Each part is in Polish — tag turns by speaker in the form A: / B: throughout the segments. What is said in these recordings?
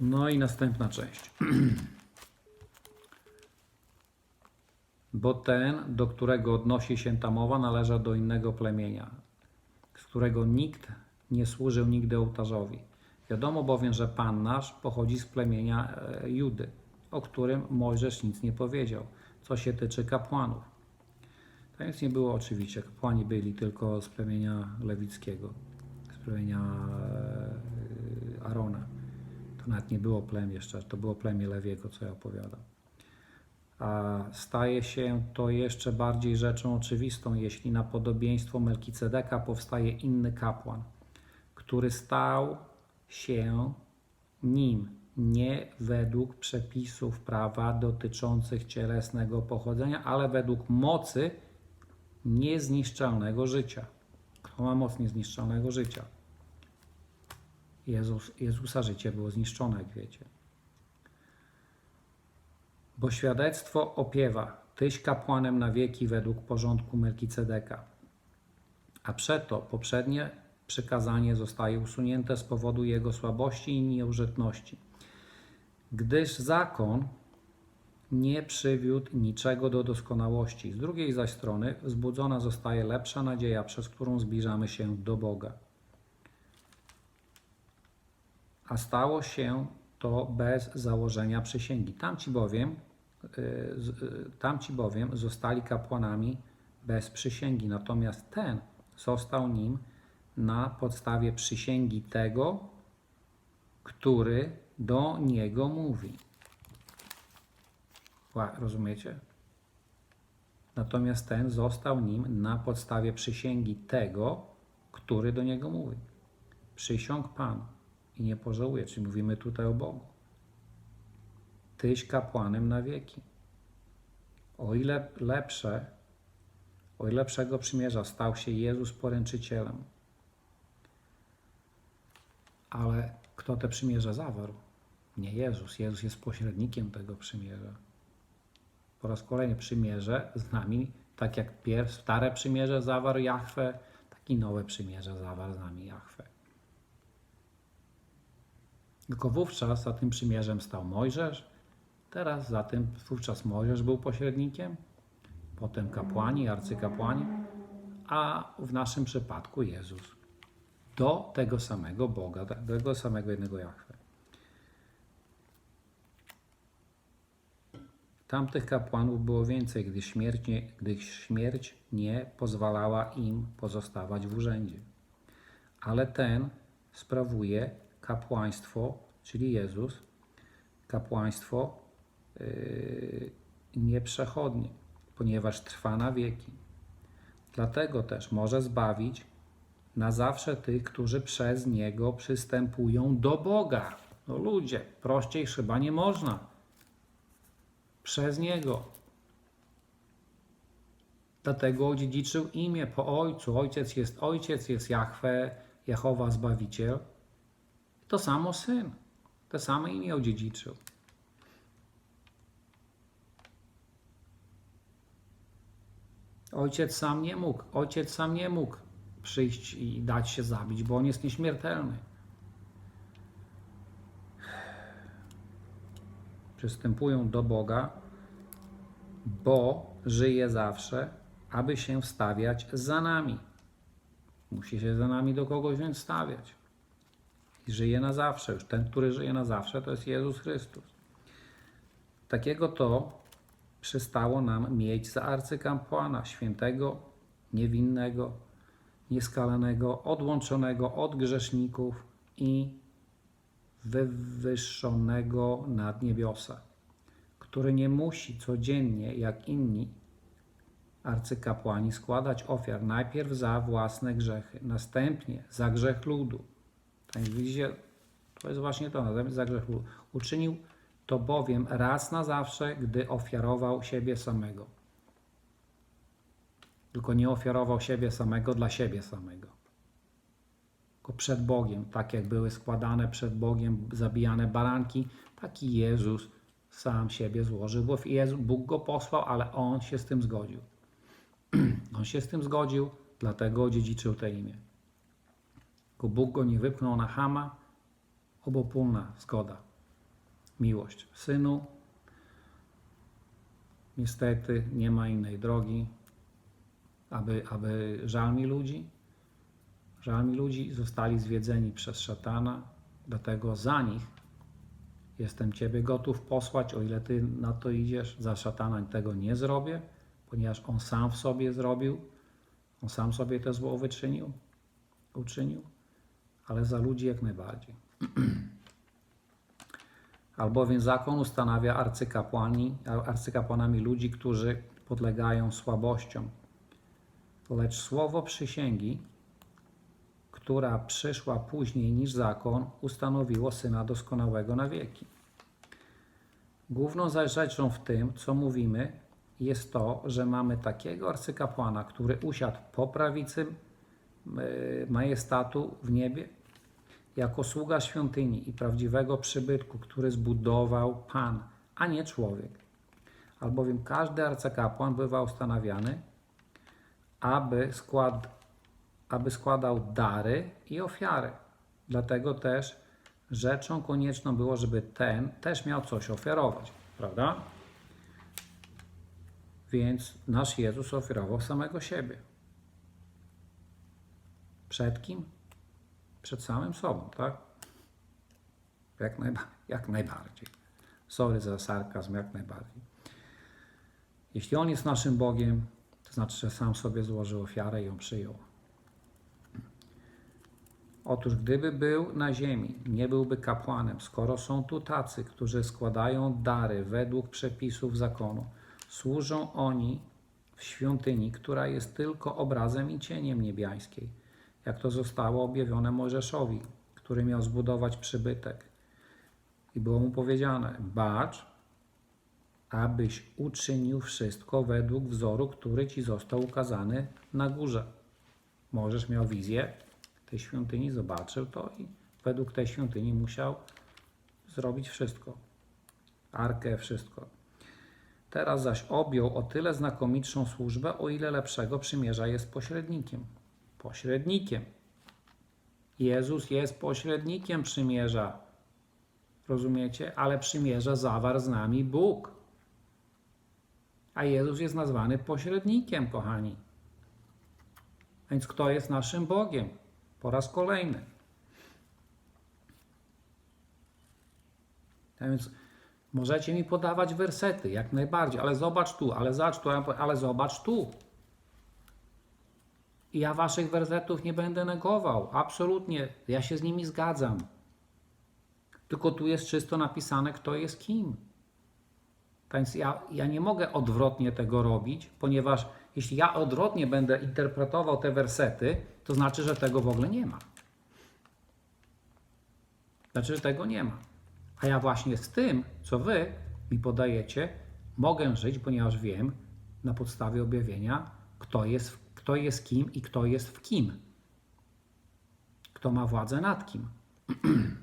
A: No i następna część. Bo ten, do którego odnosi się ta mowa, należał do innego plemienia, z którego nikt nie służył nigdy ołtarzowi. Wiadomo bowiem, że Pan nasz pochodzi z plemienia e, Judy, o którym Mojżesz nic nie powiedział, co się tyczy kapłanów. To więc nie było oczywiście, kapłani byli tylko z plemienia lewickiego, z plemienia e, Arona. To nawet nie było plemię jeszcze, to było plemię Lewiego, co ja opowiadam. A staje się to jeszcze bardziej rzeczą oczywistą, jeśli na podobieństwo Melkicedeka powstaje inny kapłan, który stał się nim nie według przepisów prawa dotyczących cielesnego pochodzenia, ale według mocy niezniszczalnego życia. Kto ma moc niezniszczalnego życia? Jezus, Jezusa życie było zniszczone, jak wiecie. Bo świadectwo opiewa, tyś kapłanem na wieki według porządku Melkicedeka. A przeto poprzednie przykazanie zostaje usunięte z powodu jego słabości i nieużytności. Gdyż zakon nie przywiódł niczego do doskonałości. Z drugiej zaś strony wzbudzona zostaje lepsza nadzieja, przez którą zbliżamy się do Boga. A stało się to bez założenia przysięgi. Tamci bowiem, y, y, tamci bowiem zostali kapłanami bez przysięgi, natomiast ten został nim na podstawie przysięgi tego, który do niego mówi. Rozumiecie? Natomiast ten został nim na podstawie przysięgi tego, który do niego mówi. Przysiąg Pan i nie pożałuje, czyli mówimy tutaj o Bogu. Tyś kapłanem na wieki. O ile lepsze, o ile lepszego przymierza stał się Jezus poręczycielem. Ale kto te przymierze zawarł? Nie Jezus. Jezus jest pośrednikiem tego przymierza. Po raz kolejny przymierze z nami, tak jak stare przymierze zawarł Jahwe, tak i nowe przymierze zawarł z nami Jahwe. Tylko wówczas za tym przymierzem stał Mojżesz, teraz za tym wówczas Mojżesz był pośrednikiem, potem kapłani, arcykapłani, a w naszym przypadku Jezus. Do tego samego Boga, do tego samego jednego Jahwe. Tamtych kapłanów było więcej, gdy śmierć, nie, gdy śmierć nie pozwalała im pozostawać w urzędzie. Ale ten sprawuje kapłaństwo, czyli Jezus, kapłaństwo yy, nieprzechodnie, ponieważ trwa na wieki. Dlatego też może zbawić na zawsze tych, którzy przez Niego przystępują do Boga. No ludzie, prościej chyba nie można przez Niego. Dlatego odziedziczył imię po Ojcu. Ojciec jest Ojciec, jest Jahwe, Jehowa Zbawiciel. To samo Syn. To samo imię odziedziczył. Ojciec sam nie mógł. Ojciec sam nie mógł przyjść i dać się zabić, bo on jest nieśmiertelny. Przystępują do Boga, bo żyje zawsze, aby się wstawiać za nami. Musi się za nami do kogoś więc stawiać. I żyje na zawsze. Już ten, który żyje na zawsze, to jest Jezus Chrystus. Takiego to przystało nam mieć za arcykapłana, świętego, niewinnego, nieskalanego, odłączonego od grzeszników i wywyższonego nad niebiosa, który nie musi codziennie, jak inni arcykapłani, składać ofiar najpierw za własne grzechy, następnie za grzech ludu. Tak jak widzicie, to jest właśnie to, następnie za grzech ludu. Uczynił to bowiem raz na zawsze, gdy ofiarował siebie samego. Tylko nie ofiarował siebie samego dla siebie samego tylko przed Bogiem, tak jak były składane przed Bogiem zabijane baranki, taki Jezus sam siebie złożył, bo Jezu, Bóg go posłał, ale On się z tym zgodził. On się z tym zgodził, dlatego odziedziczył te imię. Tylko Bóg go nie wypchnął na chama, obopólna zgoda. miłość. Synu, niestety nie ma innej drogi, aby, aby żal mi ludzi. Żal mi ludzi zostali zwiedzeni przez szatana, dlatego za nich jestem Ciebie gotów posłać, o ile Ty na to idziesz. Za szatana tego nie zrobię, ponieważ on sam w sobie zrobił, on sam sobie to zło wyczynił, uczynił, ale za ludzi jak najbardziej. Albowiem zakon ustanawia arcykapłani, arcykapłanami ludzi, którzy podlegają słabościom. Lecz słowo przysięgi, która przyszła później niż zakon, ustanowiło Syna Doskonałego na wieki. Główną zaś rzeczą w tym, co mówimy, jest to, że mamy takiego arcykapłana, który usiadł po prawicy e, majestatu w niebie, jako sługa świątyni i prawdziwego przybytku, który zbudował Pan, a nie człowiek. Albowiem każdy arcykapłan bywa ustanawiany, aby, skład, aby składał dary i ofiary. Dlatego też rzeczą konieczną było, żeby ten też miał coś ofiarować, prawda? Więc nasz Jezus ofiarował samego siebie. Przed kim? Przed samym sobą, tak? Jak, najba jak najbardziej. Sorry za sarkazm, jak najbardziej. Jeśli On jest naszym Bogiem, to znaczy, że sam sobie złożył ofiarę i ją przyjął. Otóż gdyby był na ziemi, nie byłby kapłanem, skoro są tu tacy, którzy składają dary według przepisów zakonu, służą oni w świątyni, która jest tylko obrazem i cieniem niebiańskiej, jak to zostało objawione Mojżeszowi, który miał zbudować przybytek. I było mu powiedziane, bacz, abyś uczynił wszystko według wzoru, który ci został ukazany na górze. Możesz miał wizję tej świątyni, zobaczył to i według tej świątyni musiał zrobić wszystko. Arkę, wszystko. Teraz zaś objął o tyle znakomitszą służbę, o ile lepszego przymierza jest pośrednikiem. Pośrednikiem. Jezus jest pośrednikiem przymierza. Rozumiecie? Ale przymierza zawarł z nami Bóg. A Jezus jest nazwany pośrednikiem, kochani. Więc kto jest naszym Bogiem? Po raz kolejny. A więc możecie mi podawać wersety, jak najbardziej, ale zobacz tu, ale zobacz tu, ale zobacz tu. Ja waszych wersetów nie będę negował. Absolutnie. Ja się z nimi zgadzam. Tylko tu jest czysto napisane, kto jest kim. Więc ja, ja nie mogę odwrotnie tego robić, ponieważ jeśli ja odwrotnie będę interpretował te wersety, to znaczy, że tego w ogóle nie ma. Znaczy, że tego nie ma. A ja właśnie z tym, co wy mi podajecie, mogę żyć, ponieważ wiem na podstawie objawienia, kto jest, kto jest kim i kto jest w kim. Kto ma władzę nad kim.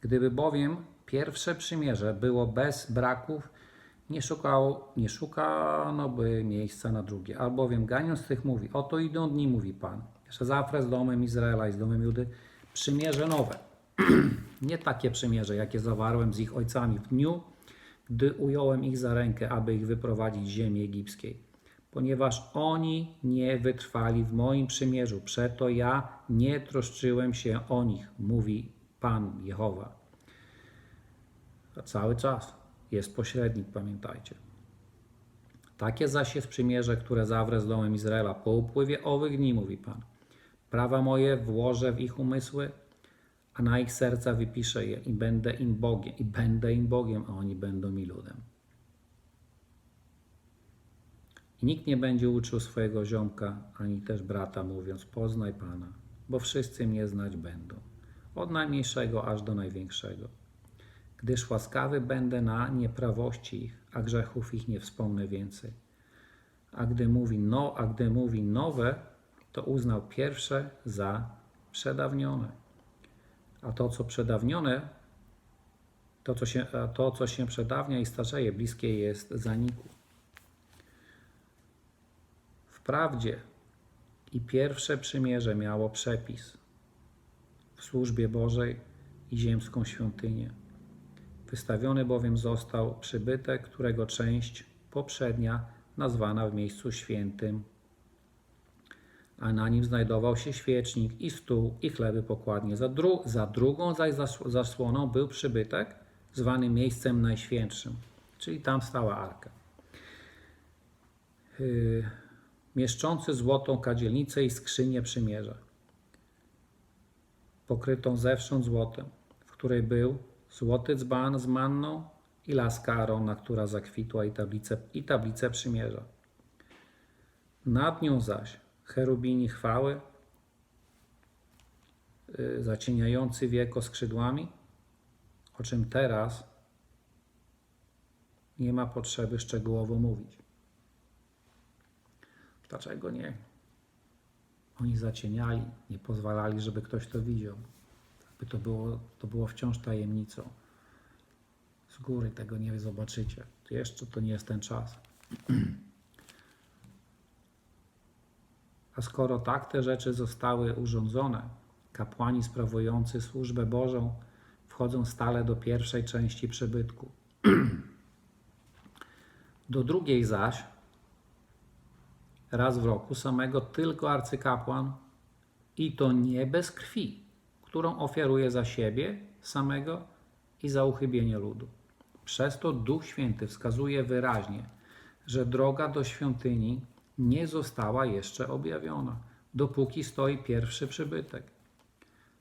A: Gdyby bowiem pierwsze przymierze było bez braków, nie, szukał, nie szukano by miejsca na drugie. Albowiem ganiąc tych mówi, oto idą dni, mówi Pan, że zawrę z domem Izraela i z domem Judy przymierze nowe. nie takie przymierze, jakie zawarłem z ich ojcami w dniu, gdy ująłem ich za rękę, aby ich wyprowadzić z ziemi egipskiej. Ponieważ oni nie wytrwali w moim przymierzu, przeto ja nie troszczyłem się o nich, mówi Pan Jehowa. A cały czas jest pośrednik, pamiętajcie. Takie zaś jest przymierze, które zawrę z domem Izraela po upływie owych dni, mówi Pan. Prawa moje włożę w ich umysły, a na ich serca wypiszę je i będę im Bogiem, i będę im Bogiem, a oni będą mi ludem. I nikt nie będzie uczył swojego ziomka, ani też brata, mówiąc: Poznaj Pana, bo wszyscy mnie znać będą, od najmniejszego aż do największego gdyż łaskawy będę na nieprawości ich, a grzechów ich nie wspomnę więcej. A gdy mówi, no, a gdy mówi nowe, to uznał pierwsze za przedawnione. A to, co przedawnione, to, co się, to, co się przedawnia i starzeje, bliskie jest zaniku. Wprawdzie i pierwsze przymierze miało przepis w służbie Bożej i ziemską świątynię. Wystawiony bowiem został przybytek, którego część poprzednia nazwana w miejscu świętym, a na nim znajdował się świecznik i stół i chleby pokładnie. Za, dru- za drugą zaś zas- zasłoną był przybytek zwany miejscem najświętszym, czyli tam stała arka. Yy, mieszczący złotą kadzielnicę i skrzynię przymierza, pokrytą zewsząd złotem, w której był złoty dzban z manną i laska Arona, która zakwitła i tablicę, i tablicę przymierza. Nad nią zaś cherubini chwały, y, zacieniający wieko skrzydłami, o czym teraz nie ma potrzeby szczegółowo mówić. Dlaczego nie? Oni zacieniali, nie pozwalali, żeby ktoś to widział. By to było, to było wciąż tajemnicą. Z góry tego nie zobaczycie. Jeszcze to nie jest ten czas. A skoro tak te rzeczy zostały urządzone, kapłani sprawujący służbę Bożą wchodzą stale do pierwszej części przybytku. Do drugiej zaś raz w roku samego tylko arcykapłan i to nie bez krwi, którą ofiaruje za siebie samego i za uchybienie ludu. Przez to Duch Święty wskazuje wyraźnie, że droga do świątyni nie została jeszcze objawiona, dopóki stoi pierwszy przybytek.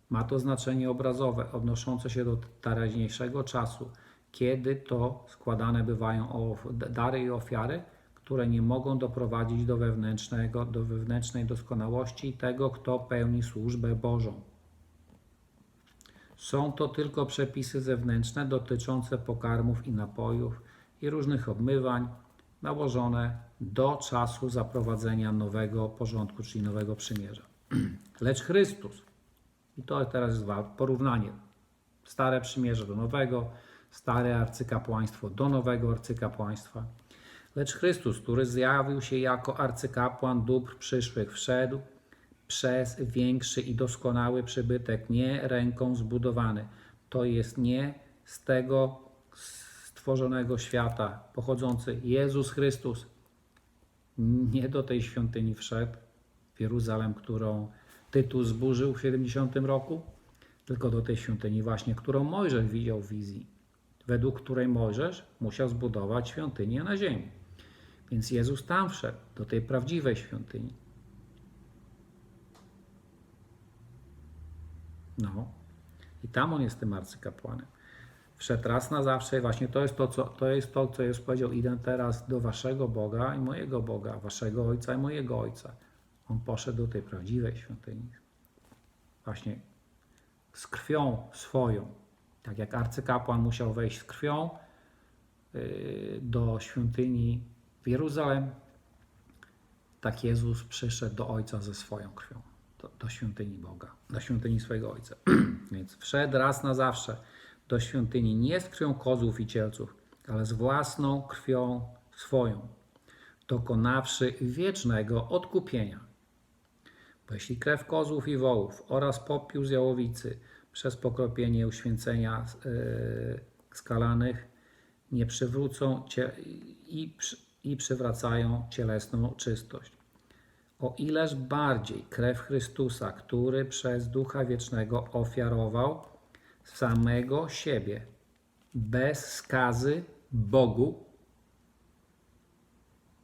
A: Ma to znaczenie obrazowe, odnoszące się do teraźniejszego czasu, kiedy to składane bywają dary i ofiary, które nie mogą doprowadzić do, wewnętrznego, do wewnętrznej doskonałości tego, kto pełni służbę Bożą. Są to tylko przepisy zewnętrzne dotyczące pokarmów i napojów i różnych obmywań, nałożone do czasu zaprowadzenia nowego porządku, czyli nowego przymierza. Lecz Chrystus, i to teraz jest porównanie, stare przymierze do nowego, stare arcykapłaństwo do nowego arcykapłaństwa. Lecz Chrystus, który zjawił się jako arcykapłan dóbr przyszłych, wszedł przez większy i doskonały przybytek, nie ręką zbudowany. To jest nie z tego stworzonego świata pochodzący Jezus Chrystus. Nie do tej świątyni wszedł w Jeruzalem, którą Tytus zburzył w 70 roku, tylko do tej świątyni właśnie, którą Mojżesz widział w wizji, według której Mojżesz musiał zbudować świątynię na ziemi. Więc Jezus tam wszedł, do tej prawdziwej świątyni. No. I tam on jest tym arcykapłanem. Wszedł raz na zawsze właśnie to jest to, co, to jest to, co Jezus powiedział, idę teraz do waszego Boga i mojego Boga, waszego Ojca i mojego Ojca. On poszedł do tej prawdziwej świątyni. Właśnie z krwią swoją. Tak jak arcykapłan musiał wejść z krwią yy, do świątyni w Jeruzalem, tak Jezus przyszedł do Ojca ze swoją krwią, do, do świątyni Boga, do świątyni swojego Ojca. Więc wszedł raz na zawsze do świątyni nie z krwią kozłów i cielców, ale z własną krwią swoją, dokonawszy wiecznego odkupienia. Bo jeśli krew kozłów i wołów oraz popiół z jałowicy przez pokropienie uświęcenia yy, skalanych nie przywrócą cie, i, i przywracają cielesną czystość. O ileż bardziej krew Chrystusa, który przez Ducha Wiecznego ofiarował samego siebie bez skazy Bogu,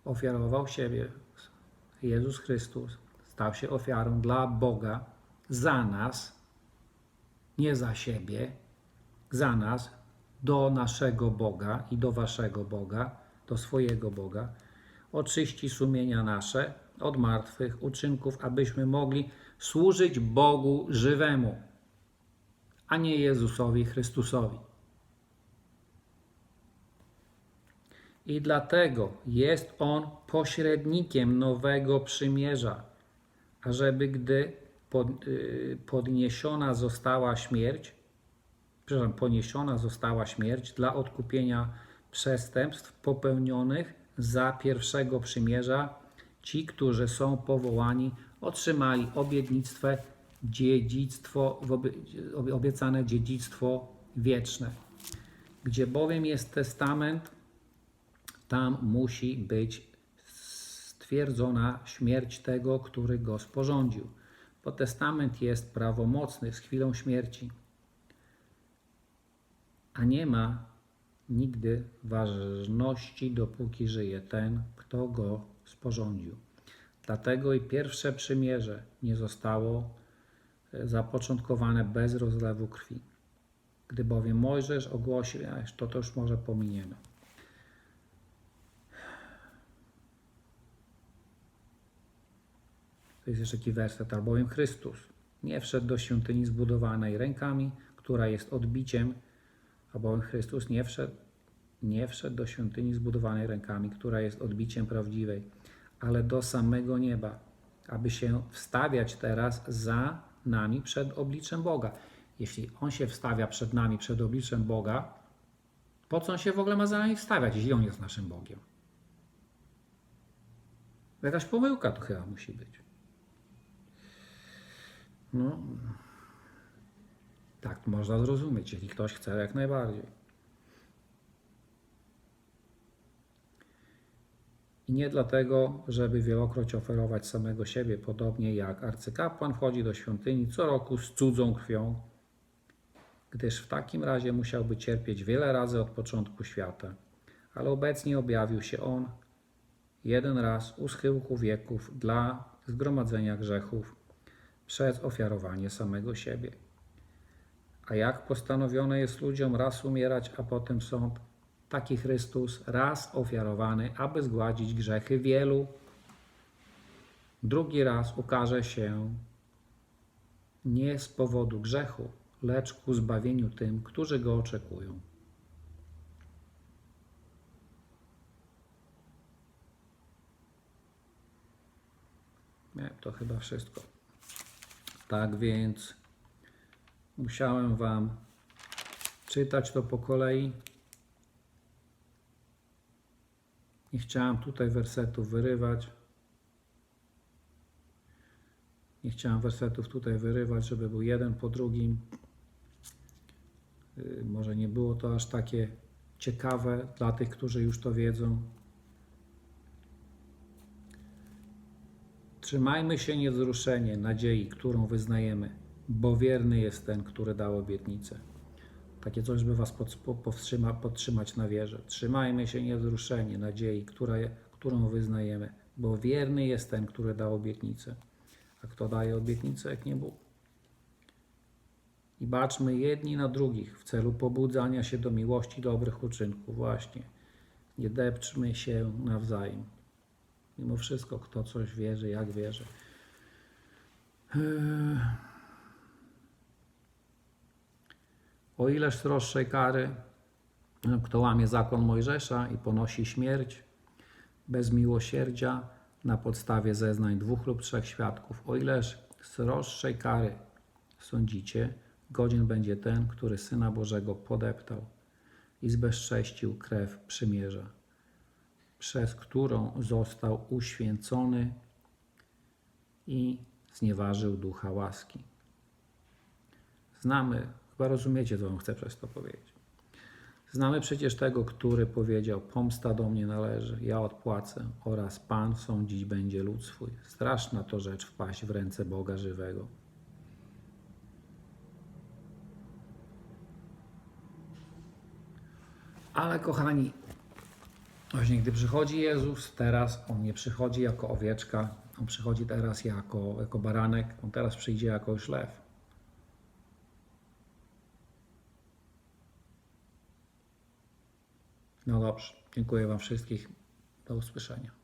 A: ofiarował siebie. Jezus Chrystus stał się ofiarą dla Boga za nas, nie za siebie, za nas, do naszego Boga i do waszego Boga, do swojego Boga. Oczyści sumienia nasze od martwych uczynków, abyśmy mogli służyć Bogu żywemu, a nie Jezusowi Chrystusowi. I dlatego jest On pośrednikiem nowego przymierza, ażeby gdy y, podniesiona została śmierć, przepraszam, poniesiona została śmierć dla odkupienia przestępstw popełnionych za pierwszego przymierza, ci, którzy są powołani, otrzymali obietnictwo dziedzictwo, obiecane dziedzictwo wieczne. Gdzie bowiem jest testament, tam musi być stwierdzona śmierć tego, który go sporządził. Bo testament jest prawomocny z chwilą śmierci, a nie ma nigdy ważności, dopóki żyje ten, kto go sporządził. Dlatego i pierwsze przymierze nie zostało zapoczątkowane bez rozlewu krwi. Gdy bowiem Mojżesz ogłosił, to, to już może pominiemy. To jest jeszcze taki werset, albowiem Chrystus nie wszedł do świątyni zbudowanej rękami, która jest odbiciem, albowiem Chrystus nie wszedł, nie wszedł do świątyni zbudowanej rękami, która jest odbiciem prawdziwej, ale do samego nieba, aby się wstawiać teraz za nami przed obliczem Boga. Jeśli On się wstawia przed nami, przed obliczem Boga, po co On się w ogóle ma za nami wstawiać, jeśli On jest naszym Bogiem? Jakaś pomyłka to chyba musi być. No, tak można zrozumieć, jeśli ktoś chce, jak najbardziej. Nie dlatego, żeby wielokroć oferować samego siebie, podobnie jak arcykapłan wchodzi do świątyni co roku z cudzą krwią, gdyż w takim razie musiałby cierpieć wiele razy od początku świata. Ale obecnie objawił się on jeden raz u schyłku wieków dla zgromadzenia grzechów przez ofiarowanie samego siebie. A jak postanowione jest ludziom raz umierać, a potem sąd, taki Chrystus raz ofiarowany, aby zgładzić grzechy wielu, drugi raz ukaże się nie z powodu grzechu, lecz ku zbawieniu tym, którzy go oczekują. To chyba wszystko. Tak więc musiałem Wam czytać to po kolei. Nie chciałem tutaj wersetów wyrywać. Nie chciałem wersetów tutaj wyrywać, żeby był jeden po drugim. Yy, Może nie było to aż takie ciekawe dla tych, którzy już to wiedzą. Trzymajmy się niewzruszenie nadziei, którą wyznajemy, bo wierny jest ten, który dał obietnicę. Takie coś, by was pod, po- powstrzyma, podtrzymać na wierze. Trzymajmy się niewzruszenie nadziei, która, którą wyznajemy, bo wierny jest ten, który dał obietnicę. A kto daje obietnicę, jak nie Bóg? I baczmy jedni na drugich w celu pobudzania się do miłości dobrych uczynków. Właśnie. Nie depczmy się nawzajem. Mimo wszystko, kto coś wierzy, jak wierzy. Eee. O ileż sroższej kary, kto łamie zakon Mojżesza i ponosi śmierć bez miłosierdzia na podstawie zeznań dwóch lub trzech świadków, o ileż sroższej kary sądzicie, godzien będzie ten, który Syna Bożego podeptał i zbezcześcił krew przymierza przez którą został uświęcony i znieważył ducha łaski. Znamy, chyba rozumiecie, co on chce przez to powiedzieć. Znamy przecież tego, który powiedział: Pomsta do mnie należy, ja odpłacę, oraz Pan sądzić będzie lud swój. Straszna to rzecz wpaść w ręce Boga żywego. Ale kochani, Właśnie gdy przychodzi Jezus, teraz On nie przychodzi jako owieczka, On przychodzi teraz jako, jako baranek, On teraz przyjdzie jako już No dobrze, dziękuję Wam wszystkich. Do usłyszenia.